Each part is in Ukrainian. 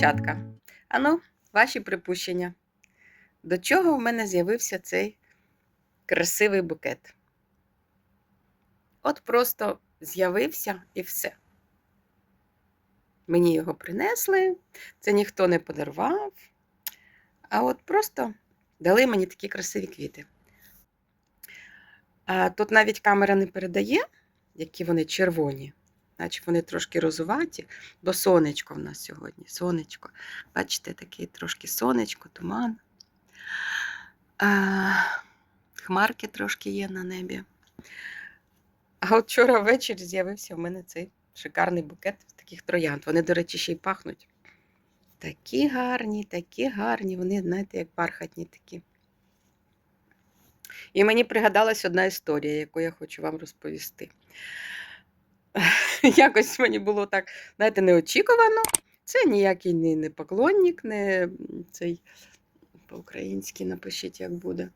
Дівчатка. Ану, ваші припущення. До чого в мене з'явився цей красивий букет? От просто з'явився і все. Мені його принесли, це ніхто не подарував. А от просто дали мені такі красиві квіти. А тут навіть камера не передає, які вони червоні, наче вони трошки розуваті, бо сонечко в нас сьогодні. Сонечко. Бачите, такий трошки сонечко, туман. Хмарки трошки є на небі. А от вчора ввечері з'явився в мене цей шикарний букет таких троянд. Вони, до речі, ще й пахнуть. Такі гарні, такі гарні, вони, знаєте, як бархатні такі. І мені пригадалась одна історія, яку я хочу вам розповісти. Якось мені було так, знаєте, неочікувано. Це ніякий не, не поклонник, не цей по-українськи напишіть, як буде.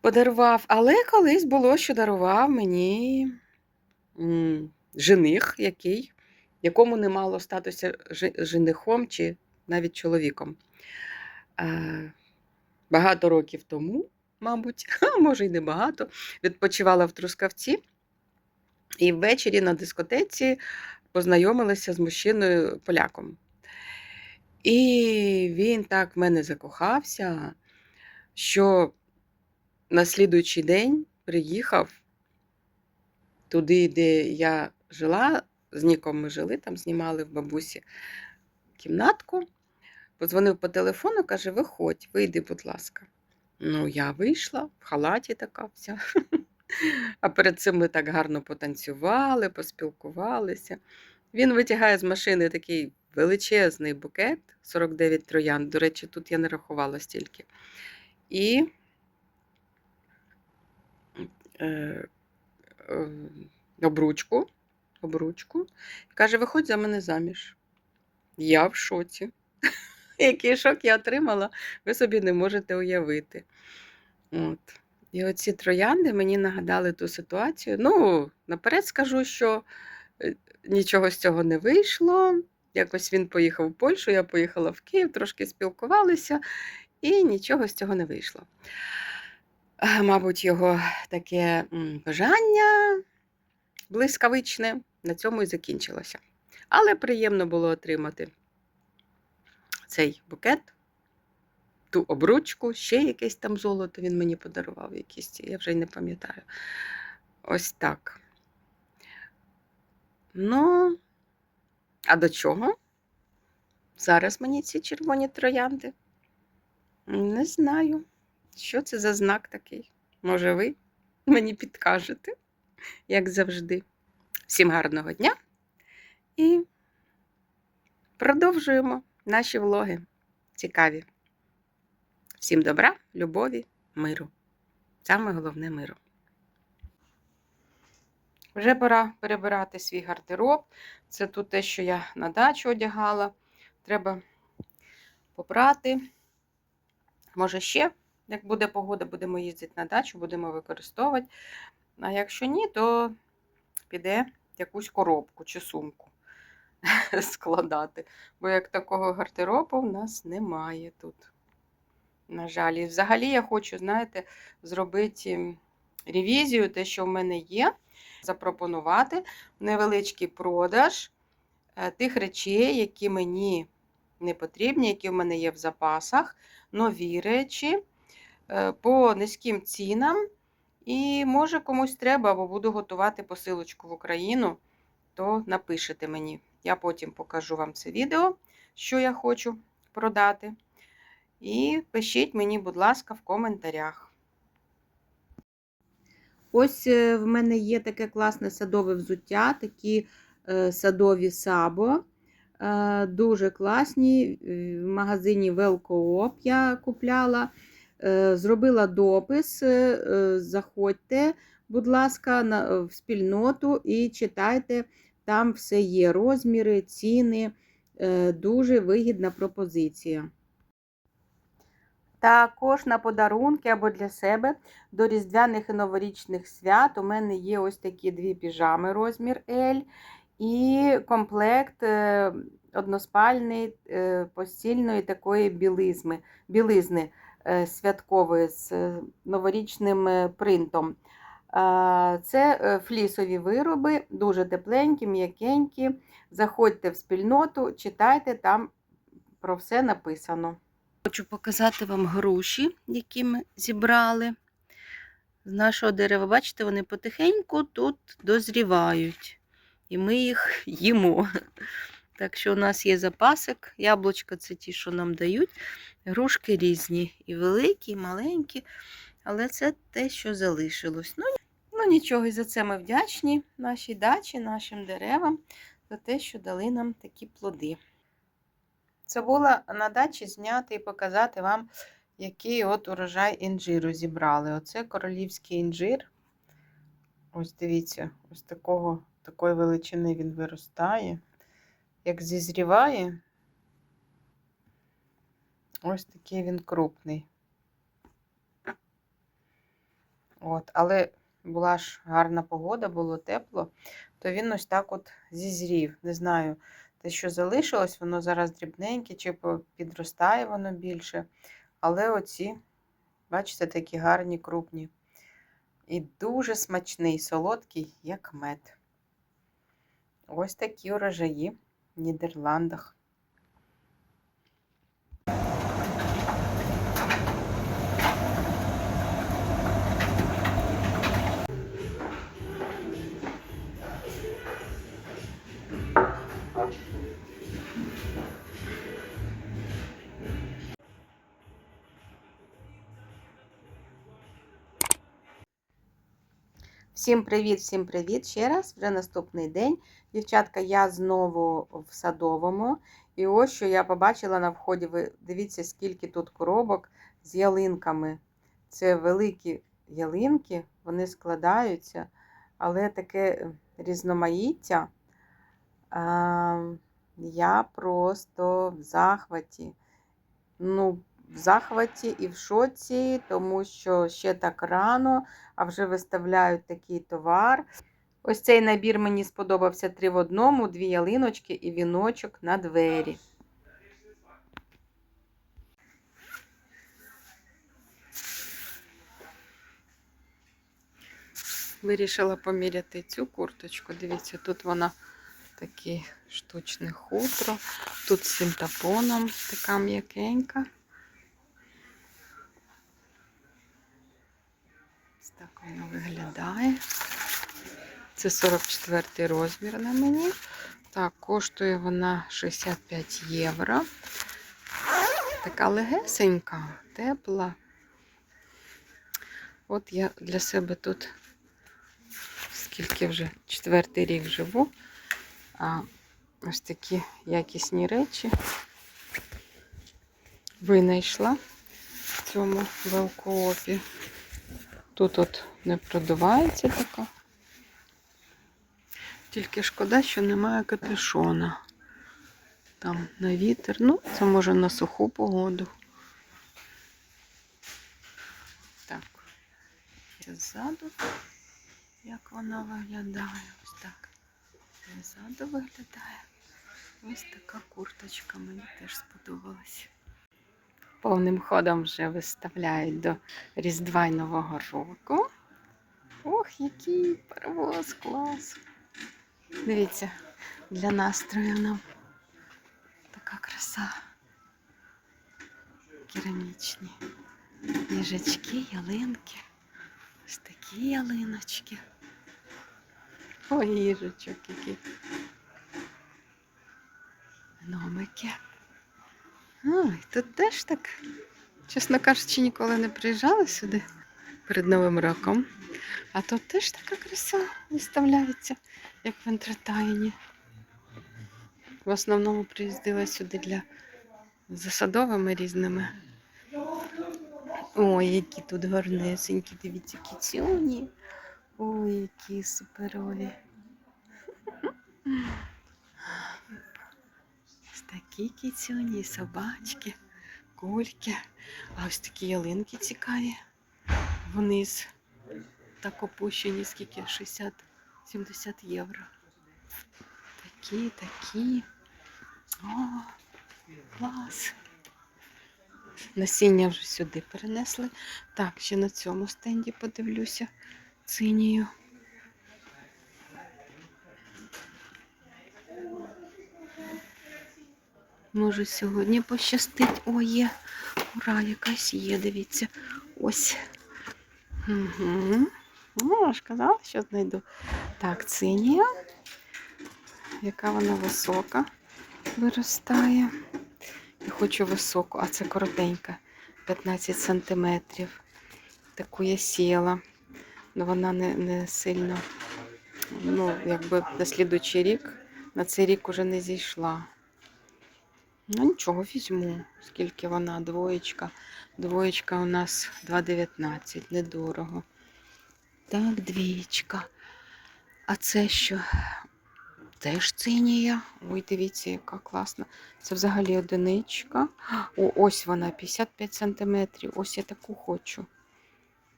Подарував, але колись було, що дарував мені жених, який, якому не мало статуся жи- женихом чи навіть чоловіком. Багато років тому, мабуть, а може й не багато, відпочивала в Трускавці. І ввечері на дискотеці познайомилася з мужчиною поляком. І він так в мене закохався, що на слідуючий день приїхав туди, де я жила. З Ніком ми жили, там знімали в бабусі кімнатку. Подзвонив по телефону, каже: Виходь, вийди, будь ласка. Ну, я вийшла в халаті така вся. А перед цим ми так гарно потанцювали, поспілкувалися. Він витягає з машини такий величезний букет 49 троянд. До речі, тут я не рахувала стільки. І е, е, обручку. обручку. Каже: виходь за мене заміж. Я в шоці. Який шок я отримала, ви собі не можете уявити. От. І оці троянди мені нагадали ту ситуацію. Ну, наперед скажу, що е, нічого з цього не вийшло. Якось він поїхав в Польщу, я поїхала в Київ, трошки спілкувалися, і нічого з цього не вийшло. Е, Мабуть, його таке бажання блискавичне на цьому і закінчилося. Але приємно було отримати цей букет, ту обручку, ще якесь там золото він мені подарував, якісь, я вже й не пам'ятаю. Ось так. Ну, а до чого? Зараз мені ці червоні троянди. Не знаю, що це за знак такий. Може, ви мені підкажете, як завжди. Всім гарного дня і продовжуємо наші влоги. Цікаві. Всім добра, любові, миру. Саме головне миру. Вже пора перебирати свій гардероб. Це тут те, що я на дачу одягала. Треба попрати. Може, ще, як буде погода, будемо їздити на дачу, будемо використовувати. А якщо ні, то піде якусь коробку чи сумку складати. Бо як такого гардеробу в нас немає тут. На жаль, і взагалі я хочу, знаєте, зробити ревізію, те, що в мене є, запропонувати невеличкий продаж е, тих речей, які мені не потрібні, які в мене є в запасах, нові речі е, по низьким цінам. І може комусь треба, або буду готувати посилочку в Україну, то напишете мені. Я потім покажу вам це відео, що я хочу продати. І пишіть мені, будь ласка, в коментарях. Ось е, в мене є таке класне садове взуття, такі е, садові сабо. Е, дуже класні. В магазині Велкооп я купляла. Зробила допис. Заходьте, будь ласка, в спільноту і читайте. Там все є розміри, ціни. Дуже вигідна пропозиція. Також на подарунки або для себе до різдвяних і новорічних свят у мене є ось такі дві піжами розмір L і комплект е, односпальний е, постільної такої білизми, білизни е, святкової з новорічним принтом. Це флісові вироби, дуже тепленькі, м'якенькі. Заходьте в спільноту, читайте, там про все написано. Хочу показати вам груші, які ми зібрали з нашого дерева. Бачите, вони потихеньку тут дозрівають, і ми їх їмо. Так що у нас є запасик. Яблучка це ті, що нам дають. Грушки різні, і великі, і маленькі. Але це те, що залишилось. Ну, ну нічого, і за це ми вдячні нашій дачі, нашим деревам, за те, що дали нам такі плоди. Це було на дачі зняти і показати вам, який от урожай інжиру зібрали. Оце королівський інжир. Ось дивіться, ось такого, такої величини він виростає. Як зізріває, ось такий він крупний. От, але була ж гарна погода, було тепло, то він ось так от зізрів. Не знаю, те, що залишилось, воно зараз дрібненьке, чи підростає воно більше. Але оці, бачите, такі гарні, крупні. І дуже смачний, солодкий, як мед. Ось такі урожаї в Нідерландах. Всім привіт, всім привіт ще раз. Вже наступний день. Дівчатка, я знову в садовому. І ось що я побачила на вході. Ви дивіться, скільки тут коробок з ялинками. Це великі ялинки, вони складаються, але таке різноманіття. Я просто в захваті. Ну, в захваті і в шоці, тому що ще так рано, а вже виставляють такий товар. Ось цей набір мені сподобався три в одному, дві ялиночки і віночок на двері. Вирішила поміряти цю курточку. Дивіться, тут вона таке штучне хутро, тут з синтапоном така м'якенька. Так воно виглядає. Це 44 розмір на мені. Так, коштує вона 65 євро. Така легесенька, тепла. От я для себе тут, скільки вже четвертий рік живу, а ось такі якісні речі винайшла в цьому велкоопі. Тут от не продувається така. Тільки шкода, що немає капюшона. Там на вітер. Ну, це може на суху погоду. Так. І ззаду, як вона виглядає. Ось так. Ззаду виглядає. Ось така курточка мені теж сподобалась. Повним ходом вже виставляють до Різдва й Нового року. Ох, який паровоз, клас. Дивіться, для настрою нам така краса. Керамічні їжачки, ялинки. Ось такі ялиночки. Ой, їжачок який. Гномики. Ой, тут теж так, чесно кажучи, ніколи не приїжджала сюди перед Новим роком. А тут теж така краса виставляється, як в Ентретайні. В основному приїздила сюди для за садовими різними. Ой, які тут гарнесенькі, дивіться, кіцюні. Ой, які суперові. Такі кіцюні, собачки, кульки. А ось такі ялинки цікаві. Вниз так опущені, скільки 60-70 євро. Такі, такі О, клас. Насіння вже сюди перенесли. Так, ще на цьому стенді подивлюся цинію. Може, сьогодні пощастить. О, є. Ура, якась є, дивіться. Ось. Угу. Ну, ж казала, що знайду. Так, цинія. Яка вона висока виростає. Я хочу високу, а це коротенька. 15 сантиметрів. Таку я сіяла. Ну, вона не, не сильно, ну, якби на слідуючий рік, на цей рік уже не зійшла. Ну, нічого, візьму. Скільки вона, двоєчка. Двоєчка у нас 2,19, недорого. Так, двієчка. А це що? Теж цинія. Ой, дивіться, яка класна. Це взагалі одиничка. О, ось вона, 55 сантиметрів. Ось я таку хочу.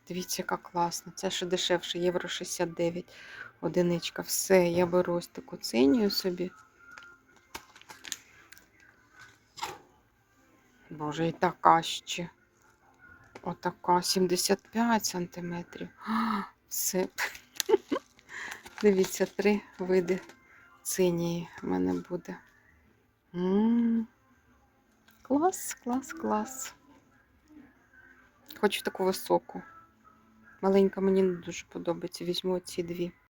Дивіться, яка класна. Це ще дешевше, євро 69. Одиничка. Все, я беру ось таку цинію собі. Боже, і така ще. Отака 75 сантиметрів. Все. Дивіться, три види цинії в мене буде. М, Клас, клас, клас. Хочу таку високу. Маленька мені не дуже подобається. Візьму ці дві.